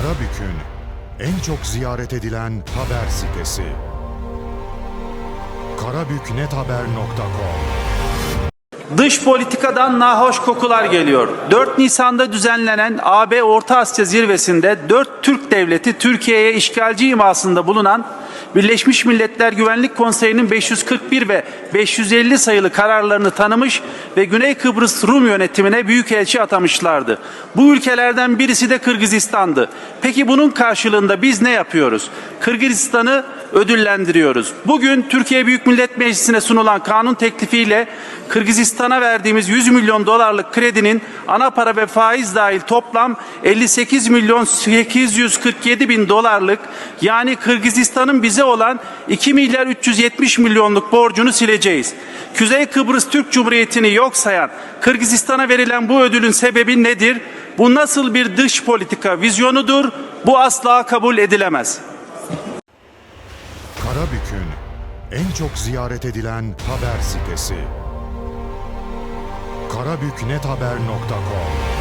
Karabük'ün en çok ziyaret edilen haber sitesi. karabüknethaber.com Dış politikadan nahoş kokular geliyor. 4 Nisan'da düzenlenen AB Orta Asya zirvesinde 4 Türk devleti Türkiye'ye işgalci imasında bulunan Birleşmiş Milletler Güvenlik Konseyi'nin 541 ve 550 sayılı kararlarını tanımış ve Güney Kıbrıs Rum yönetimine büyükelçi atamışlardı. Bu ülkelerden birisi de Kırgızistan'dı. Peki bunun karşılığında biz ne yapıyoruz? Kırgızistan'ı ödüllendiriyoruz. Bugün Türkiye Büyük Millet Meclisi'ne sunulan kanun teklifiyle Kırgızistan'a verdiğimiz 100 milyon dolarlık kredinin ana para ve faiz dahil toplam 58 milyon 847 bin dolarlık yani Kırgızistan'ın bize olan 2 milyar 370 milyonluk borcunu sileceğiz. Kuzey Kıbrıs Türk Cumhuriyeti'ni yok sayan Kırgızistan'a verilen bu ödülün sebebi nedir? Bu nasıl bir dış politika vizyonudur? Bu asla kabul edilemez. Karabük'ün en çok ziyaret edilen haber sitesi. karabüknethaber.com